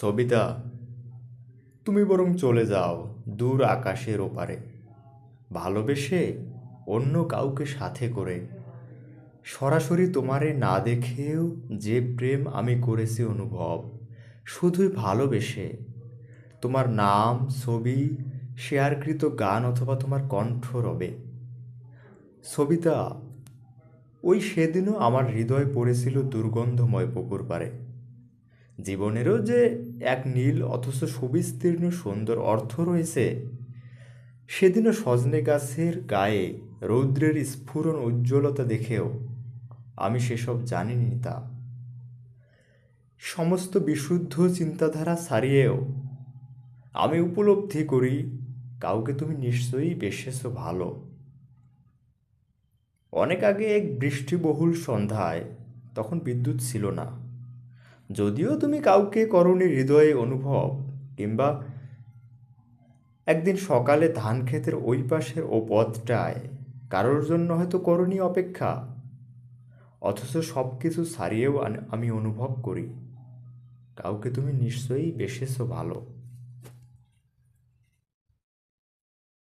সবিতা, তুমি বরং চলে যাও দূর আকাশের ওপারে। ভালোবেসে অন্য কাউকে সাথে করে। সরাসরি তোমারে না দেখেও যে প্রেম আমি করেছি অনুভব, শুধুই ভালোবেসে। তোমার নাম, ছবি, শেয়ারকৃত গান অথবা তোমার কণ্ঠ রবে। সবিতা, ওই সেদিনও আমার হৃদয় পড়েছিল দুর্গন্ধময় পুকুর পাড়ে। জীবনেরও যে এক নীল অথচ সুবিস্তীর্ণ সুন্দর অর্থ রয়েছে, সেদিনও সজনে গাছের গায়ে রৌদ্রের স্ফুরণ উজ্জ্বলতা দেখেও আমি সেসব জানিনি তা। সমস্ত বিশুদ্ধ চিন্তাধারা ছাড়িয়েও আমি উপলব্ধি করি, কাউকে তুমি নিশ্চয়ই বেসেছ ভালো। অনেক আগে এক বৃষ্টিবহুল সন্ধ্যায় তখন বিদ্যুৎ ছিল না। যদিও তুমি কাউকে করনি হৃদয়ে অনুভব, কিংবা একদিন সকালে ধান ক্ষেতের ওই পাশের ও পথটায়, কারোর জন্য হয়তো করণী অপেক্ষা। অথচ সব কিছু সারিয়েও আমি অনুভব করি। কাউকে তুমি নিশ্চয়ই বেসেছো ভালো।